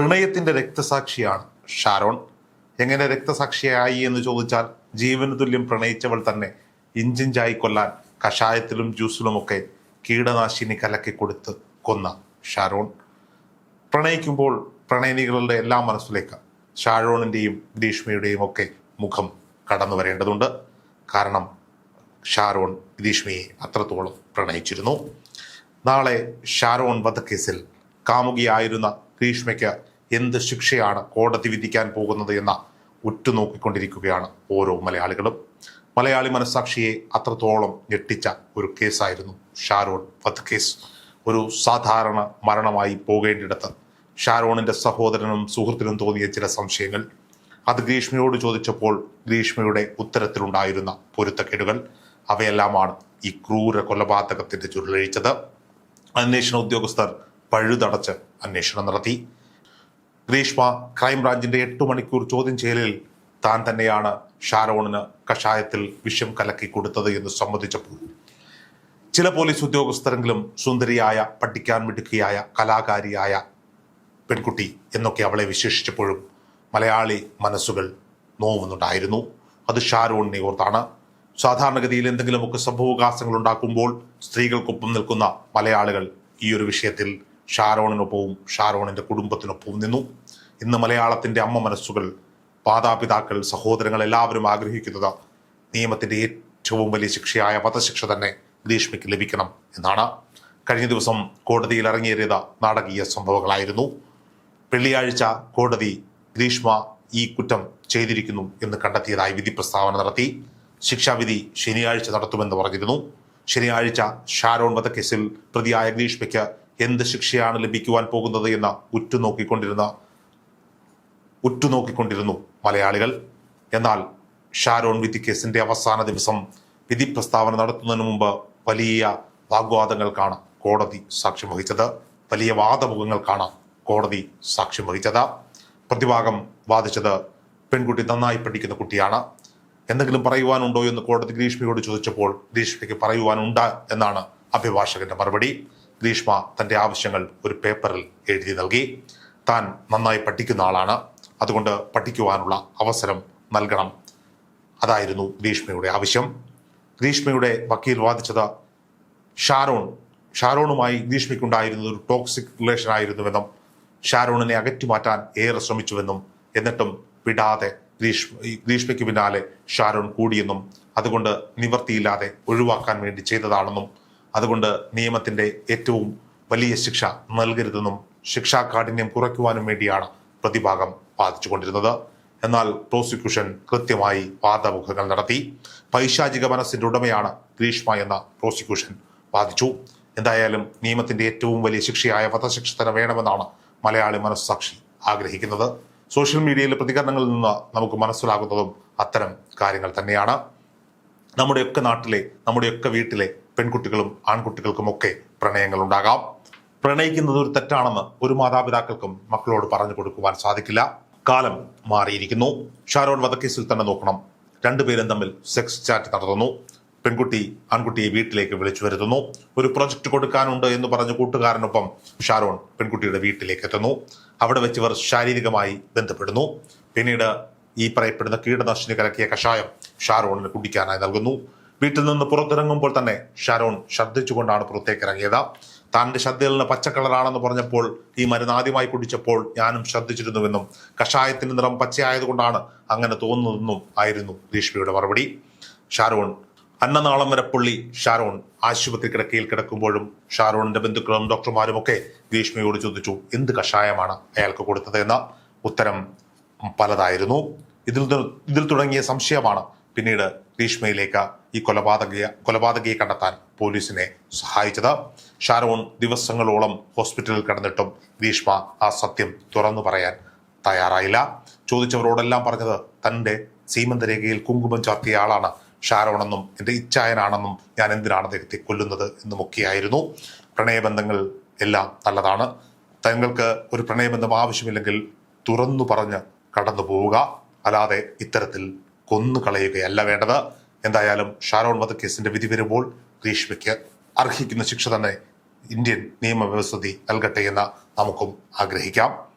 പ്രണയത്തിന്റെ രക്തസാക്ഷിയാണ് ഷാരോൺ. എങ്ങനെ രക്തസാക്ഷിയായി എന്ന് ചോദിച്ചാൽ ജീവന് തുല്യം പ്രണയിച്ചവൾ തന്നെ ഇഞ്ചിഞ്ചായി കൊല്ലാൻ കഷായത്തിലും ജ്യൂസിലുമൊക്കെ കീടനാശിനി കലക്കി കൊടുത്ത് കൊന്ന ഷാരോൺ. പ്രണയിക്കുമ്പോൾ പ്രണയിനികളുടെ എല്ലാ മനസ്സിലേക്ക് ഷാരോണിന്റെയും ഗ്രീഷ്മയുടെയും ഒക്കെ മുഖം കടന്നു വരേണ്ടതുണ്ട്. കാരണം ഷാരോൺ ഗ്രീഷ്മയെ അത്രത്തോളം പ്രണയിച്ചിരുന്നു. നാളെ ഷാരോൺ വധക്കേസിൽ കാമുകിയായിരുന്ന ഗ്രീഷ്മയ്ക്ക് എന്ത് ശിക്ഷയാണ് കോടതി വിധിക്കാൻ പോകുന്നത് എന്ന ഉറ്റുനോക്കിക്കൊണ്ടിരിക്കുകയാണ് ഓരോ മലയാളികളും. മലയാളി മനസാക്ഷിയെ അത്രത്തോളം ഞെട്ടിച്ച ഒരു കേസായിരുന്നു ഷാരോൺ വധക്കേസ്. ഒരു സാധാരണ മരണമായി പോകേണ്ടിടത്ത് ഷാരോണിന്റെ സഹോദരനും സുഹൃത്തിനും തോന്നിയ ചില സംശയങ്ങൾ. അത് ഗ്രീഷ്മയോട് ചോദിച്ചപ്പോൾ ഗ്രീഷ്മയുടെ ഉത്തരത്തിലുണ്ടായിരുന്ന പൊരുത്തക്കേടുകൾ. അവയെല്ലാമാണ് ഈ ക്രൂര കൊലപാതകത്തിന്റെ ചുരുളഴിച്ചത്. അന്വേഷണ ഉദ്യോഗസ്ഥർ പഴുതടച്ച് അന്വേഷണം നടത്തി. ഗ്രീഷ്മ ക്രൈംബ്രാഞ്ചിന്റെ എട്ട് മണിക്കൂർ ചോദ്യം ചെയ്യലിൽ താൻ തന്നെയാണ് ഷാരോണിന് കഷായത്തിൽ വിഷം കലക്കി കൊടുത്തത് എന്ന് സമ്മതിച്ചപ്പോൾ. ചില പോലീസ് ഉദ്യോഗസ്ഥരെങ്കിലും സുന്ദരിയായ പഠിക്കാൻ മിടുക്കിയായ കലാകാരിയായ പെൺകുട്ടി എന്നൊക്കെ അവളെ വിശേഷിച്ചപ്പോഴും മലയാളി മനസ്സുകൾ നോവുന്നുണ്ടായിരുന്നു. അത് ഷാരോണിനെ ഓർത്താണ്. സാധാരണഗതിയിൽ എന്തെങ്കിലുമൊക്കെ സംഭവവികാസങ്ങൾ ഉണ്ടാക്കുമ്പോൾ സ്ത്രീകൾക്കൊപ്പം നിൽക്കുന്ന മലയാളികൾ ഈ ഒരു വിഷയത്തിൽ ഷാരോണിനൊപ്പവും ഷാരോണിന്റെ കുടുംബത്തിനൊപ്പവും നിന്നു. ഇന്ന് മലയാളത്തിന്റെ അമ്മ മനസ്സുകൾ മാതാപിതാക്കൾ സഹോദരങ്ങൾ എല്ലാവരും ആഗ്രഹിക്കുന്നത് നിയമത്തിന്റെ ഏറ്റവും വലിയ ശിക്ഷയായ വധശിക്ഷ തന്നെ ഗ്രീഷ്മയ്ക്ക് ലഭിക്കണം എന്നാണ്. കഴിഞ്ഞ ദിവസം കോടതിയിൽ ഇറങ്ങിയേറിയത് നാടകീയ സംഭവങ്ങളായിരുന്നു. വെള്ളിയാഴ്ച കോടതി ഗ്രീഷ്മ ഈ കുറ്റം ചെയ്തിരിക്കുന്നു എന്ന് കണ്ടെത്തിയതായി വിധി പ്രസ്താവന നടത്തി. ശിക്ഷാവിധി ശനിയാഴ്ച നടത്തുമെന്ന് പറഞ്ഞിരുന്നു. ശനിയാഴ്ച ഷാരോൺ വധക്കേസിൽ പ്രതിയായ ഗ്രീഷ്മയ്ക്ക് എന്ത് ശിക്ഷയാണ് ലഭിക്കുവാൻ പോകുന്നത് എന്ന് ഉറ്റുനോക്കിക്കൊണ്ടിരുന്ന ഉറ്റുനോക്കിക്കൊണ്ടിരുന്നു മലയാളികൾ. എന്നാൽ ഷാരോൺ വിധി കേസിന്റെ അവസാന ദിവസം വിധി പ്രസ്താവന നടത്തുന്നതിന് മുമ്പ് വലിയ വാഗ്വാദങ്ങൾക്കാണ് കോടതി സാക്ഷ്യം വഹിച്ചത് വലിയ വാദമുഖങ്ങൾക്കാണ് കോടതി സാക്ഷ്യം വഹിച്ചത്. പ്രതിഭാഗം വാദിച്ചത് പെൺകുട്ടി നന്നായി പഠിക്കുന്ന കുട്ടിയാണ്. എന്തെങ്കിലും പറയുവാനുണ്ടോ എന്ന് കോടതി ഗ്രീഷ്മയോട് ചോദിച്ചപ്പോൾ ഗ്രീഷ്മയ്ക്ക് പറയുവാനുണ്ട് എന്നാണ് അഭിഭാഷകന്റെ മറുപടി. ഗ്രീഷ്മ തന്റെ ആവശ്യങ്ങൾ ഒരു പേപ്പറിൽ എഴുതി നൽകി. താൻ നന്നായി പഠിക്കുന്ന ആളാണ്. അതുകൊണ്ട് പഠിക്കുവാനുള്ള അവസരം നൽകണം. അതായിരുന്നു ഗ്രീഷ്മയുടെ ആവശ്യം. ഗ്രീഷ്മയുടെ വക്കീൽ വാദിച്ചത് ഷാരോൺ ഷാരോണുമായി ഗ്രീഷ്മയ്ക്കുണ്ടായിരുന്നത് ഒരു ടോക്സിക് റിലേഷൻ ആയിരുന്നുവെന്നും ഷാരോണിനെ അകറ്റിമാറ്റാൻ ഏറെ ശ്രമിച്ചുവെന്നും എന്നിട്ടും വിടാതെ ഗ്രീഷ്മ ഗ്രീഷ്മയ്ക്ക് പിന്നാലെ ഷാരോൺ കൂടിയെന്നും അതുകൊണ്ട് നിവർത്തിയില്ലാതെ ഒഴിവാക്കാൻ വേണ്ടി ചെയ്തതാണെന്നും അതുകൊണ്ട് നിയമത്തിന്റെ ഏറ്റവും വലിയ ശിക്ഷ നൽകരുതെന്നും ശിക്ഷാ കാഠിന്യം കുറയ്ക്കുവാനും വേണ്ടിയാണ് പ്രതിഭാഗം വാദിച്ചുകൊണ്ടിരുന്നത്. എന്നാൽ പ്രോസിക്യൂഷൻ കൃത്യമായി വാദമുഖങ്ങൾ നടത്തി. പൈശാചിക മനസ്സിന്റെ ഉടമയാണ് ഗ്രീഷ്മ എന്ന പ്രോസിക്യൂഷൻ വാദിച്ചു. എന്തായാലും നിയമത്തിന്റെ ഏറ്റവും വലിയ ശിക്ഷയായ വധശിക്ഷ തന്നെ വേണമെന്നാണ് മലയാളി മനസ്സാക്ഷി ആഗ്രഹിക്കുന്നത്. സോഷ്യൽ മീഡിയയിലെ പ്രതികരണങ്ങളിൽ നിന്ന് നമുക്ക് മനസ്സിലാകുന്നതും അത്തരം കാര്യങ്ങൾ തന്നെയാണ്. നമ്മുടെയൊക്കെ നാട്ടിലെ നമ്മുടെയൊക്കെ വീട്ടിലെ പെൺകുട്ടികളും ആൺകുട്ടികൾക്കുമൊക്കെ പ്രണയങ്ങൾ ഉണ്ടാകാം പ്രണയിക്കുന്നത് ഒരു തെറ്റാണെന്ന് ഒരു മാതാപിതാക്കൾക്കും മക്കളോട് പറഞ്ഞു കൊടുക്കുവാൻ സാധിക്കില്ല. കാലം മാറിയിരിക്കുന്നു. ഷാരോൺ വധക്കേസിൽ തന്നെ നോക്കണം. രണ്ടുപേരും തമ്മിൽ സെക്സ് ചാറ്റ് നടത്തുന്നു. പെൺകുട്ടി ആൺകുട്ടിയെ വീട്ടിലേക്ക് വിളിച്ചു വരുത്തുന്നു. ഒരു പ്രൊജക്ട് കൊടുക്കാനുണ്ട് എന്ന് പറഞ്ഞ് കൂട്ടുകാരനൊപ്പം ഷാരോൺ പെൺകുട്ടിയുടെ വീട്ടിലേക്ക് എത്തുന്നു. അവിടെ വെച്ച് ഇവർ ശാരീരികമായി ബന്ധപ്പെടുന്നു. പിന്നീട് ഈ പറയപ്പെടുന്ന കീടനാശിനി കലക്കിയ കഷായം ഷാരോണിന് കുടിക്കാനായി നൽകുന്നു. വീട്ടിൽ നിന്ന് പുറത്തിറങ്ങുമ്പോൾ തന്നെ ഷാരോൺ ഛർദ്ദിച്ചുകൊണ്ടാണ് പുറത്തേക്ക് ഇറങ്ങിയത് ശ്രദ്ധയിൽ നിന്ന് പച്ചക്കളറാണെന്ന് പറഞ്ഞപ്പോൾ ഈ മരുന്ന് ആദ്യമായി കുടിച്ചപ്പോൾ ഞാനും ശ്രദ്ധിച്ചിരുന്നുവെന്നും കഷായത്തിന്റെ നിറം പച്ചയായതുകൊണ്ടാണ് അങ്ങനെ തോന്നുന്നതെന്നും ആയിരുന്നു ഗ്രീഷ്മയുടെ മറുപടി. ഷാരോൺ അന്നനാളം വരെ പുള്ളി ഷാരോൺ ആശുപത്രി കിടക്കയിൽ കിടക്കുമ്പോഴും ഷാരോണിന്റെ ബന്ധുക്കളും ഡോക്ടർമാരും ഒക്കെ ഗ്രീഷ്മയോട് ചോദിച്ചു എന്ത് കഷായമാണ് അയാൾക്ക് കൊടുത്തത്? എന്ന. ഉത്തരം പലതായിരുന്നു. ഇതിൽ ഇതിൽ തുടങ്ങിയ സംശയമാണ്. പിന്നീട് ഗ്രീഷ്മയിലേക്ക് ഈ കൊലപാതക കൊലപാതകയെ കണ്ടെത്താൻ പോലീസിനെ സഹായിച്ചത്. ഷാരോൺ ദിവസങ്ങളോളം ഹോസ്പിറ്റലിൽ കിടന്നിട്ടും ഗ്രീഷ്മ ആ സത്യം തുറന്നു പറയാൻ തയ്യാറായില്ല. ചോദിച്ചവരോടെല്ലാം പറഞ്ഞത് തന്റെ സീമന്തരേഖയിൽ കുങ്കുമം ചാർത്തിയ ആളാണ് ഷാരോണെന്നും എന്റെ ഇച്ഛായനാണെന്നും ഞാൻ എന്തിനാണ് അദ്ദേഹത്തെ കൊല്ലുന്നത് എന്നുമൊക്കെയായിരുന്നു. പ്രണയബന്ധങ്ങൾ എല്ലാം നല്ലതാണ്. തങ്ങൾക്ക് ഒരു പ്രണയബന്ധം ആവശ്യമില്ലെങ്കിൽ തുറന്നു പറഞ്ഞ് കടന്നു പോവുക അല്ലാതെ ഇത്തരത്തിൽ കൊന്നു കളയുകയല്ല വേണ്ടത്. എന്തായാലും ഷാരോൺ വധക്കേസിന്റെ വിധി വരുമ്പോൾ ഗ്രീഷ്മയ്ക്ക് അർഹിക്കുന്ന ശിക്ഷ തന്നെ ഇന്ത്യൻ നിയമവ്യവസ്ഥിതി നൽകട്ടെ എന്ന് നമുക്കും ആഗ്രഹിക്കാം.